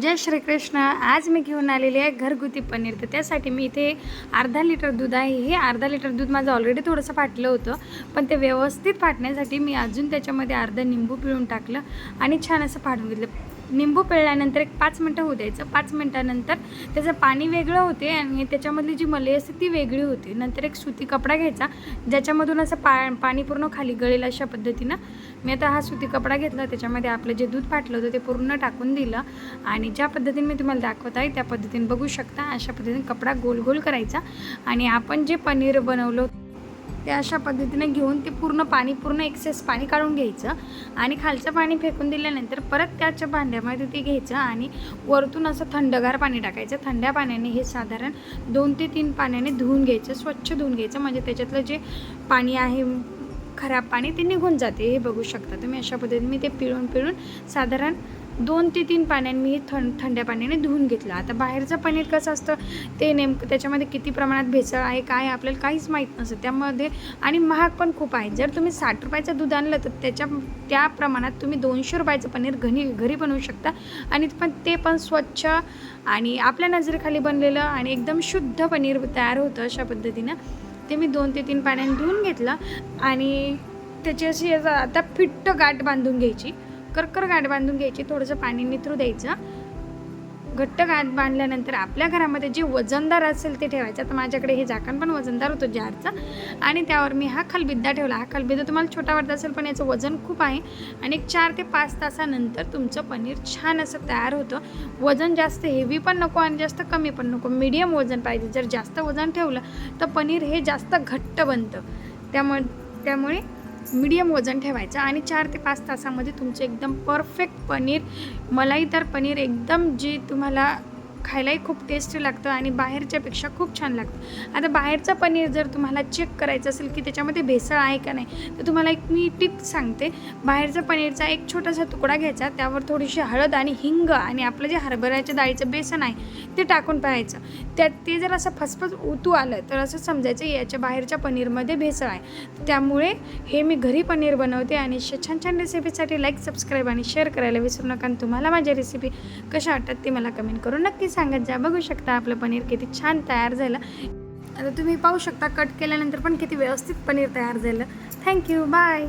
जय श्रीकृष्ण. आज मी घेऊन आलेली आहे घरगुती पनीर. तर त्यासाठी मी इथे अर्धा लिटर दूध आहे. हे अर्धा लिटर दूध माझं ऑलरेडी थोडंसं फाटलं होतं. पण ते व्यवस्थित फाटण्यासाठी मी अजून त्याच्यामध्ये अर्धा निंबू पिळून टाकलं आणि छान असं फाटून घेतलं. निंबू पिळल्यानंतर एक पाच मिनटं होऊ द्यायचं. पाच मिनटानंतर त्याचं पाणी वेगळं होते आणि त्याच्यामधली जी मलई असते ती वेगळी होते. नंतर एक सुती कपडा घ्यायचा ज्याच्यामधून असं पा पाणी पूर्ण खाली गळेल अशा पद्धतीनं. मी आता हा सुती कपडा घेतला त्याच्यामध्ये आपलं जे दूध फाटलं होतं ते पूर्ण टाकून दिलं आणि ज्या पद्धतीने मी तुम्हाला दाखवत आहे त्या पद्धतीने बघू शकता. अशा पद्धतीने कपडा गोल गोल करायचा आणि आपण जे पनीर बनवलं ते अशा पद्धतीने घेऊन ते पूर्ण पाणी पूर्ण एक्सेस पाणी काढून घ्यायचं आणि खालचं पाणी फेकून दिल्यानंतर परत त्याच्या भांड्यामध्ये ते घ्यायचं आणि वरतून असं थंडगार पाणी टाकायचं. थंड्या पाण्याने हे साधारण दोन ते तीन पाण्याने धुवून घ्यायचं स्वच्छ धुवून घ्यायचं. म्हणजे त्याच्यातलं जे पाणी आहे खराब पाणी ते निघून जाते. हे बघू शकता तुम्ही अशा पद्धतीने मी ते पिळून पिळून साधारण दोन ते तीन पाण्याने मी थंड थंड्या पाण्याने धुवून घेतलं. आता बाहेरचं पनीर कसं असतं ते नेमकं त्याच्यामध्ये किती प्रमाणात भेसळ आहे काय आहे आपल्याला काहीच माहीत नसतं. त्यामध्ये आणि महाग पण खूप आहे. जर तुम्ही साठ रुपयाचं दूध आणलं तर त्याच्या त्या प्रमाणात तुम्ही दोनशे रुपयाचं पनीर घरी घरी बनवू शकता. आणि पण ते पण स्वच्छ आणि आपल्या नजरेखाली बनलेलं आणि एकदम शुद्ध पनीर तयार होतं अशा पद्धतीनं. ते मी दोन ते तीन पाण्याने धुवून घेतलं आणि त्याची अशी आता फिट्ट गाठ बांधून घ्यायची. कर्कर गाठ बांधून घ्यायची थोडंसं पाणी निथरू द्यायचं. घट्ट गाठ बांधल्यानंतर आपल्या घरामध्ये जे वजनदार असेल ते ठेवायचं. आता माझ्याकडे हे झाकण पण वजनदार होतं जारचं आणि त्यावर मी हा खलबिद्दा ठेवला. हा खलबिद्दा तुम्हाला छोटा वाटत असेल पण याचं वजन खूप आहे. आणि एक चार ते पाच तासानंतर तुमचं पनीर छान असं तयार होतं. वजन जास्त हेवी पण नको आणि जास्त कमी पण नको. मीडियम वजन पाहिजे. जर जास्त वजन ठेवलं तर पनीर हे जास्त घट्ट बनतं. त्यामुळे त्यामुळे मीडियम वजन ठेवायचं आणि चार ते पाच तासामध्ये तुमचे एकदम परफेक्ट पनीर मलाई तर पनीर एकदम जे तुम्हाला खायलाही खूप टेस्टी लागतं आणि बाहेरच्यापेक्षा खूप छान लागतं. आता बाहेरचं पनीर जर तुम्हाला चेक करायचं असेल की त्याच्यामध्ये भेसळ आहे का नाही तर तुम्हाला एक मी टिप सांगते. बाहेरचा पनीरचा एक छोटासा तुकडा घ्यायचा त्यावर थोडीशी हळद आणि हिंग आणि आपलं जे हरभऱ्याच्या डाळीचं बेसन आहे ते टाकून पाहायचं. त्यात ते जर असं फसफस उतू आलं तर असं समजायचं याच्या बाहेरच्या पनीरमध्ये भेसळ आहे. त्यामुळे हे मी घरी पनीर बनवते आणि श- छान छान रेसिपीसाठी लाईक सबस्क्राईब आणि शेअर करायला विसरू नका. आणि तुम्हाला माझ्या रेसिपी कशा वाटतात ते मला कमेंट करून नक्की सांगत जा. बघू शकता आपलं पनीर किती छान तयार झालं. आता तुम्ही पाहू शकता कट केल्यानंतर पण किती व्यवस्थित पनीर तयार झालं. Thank you bye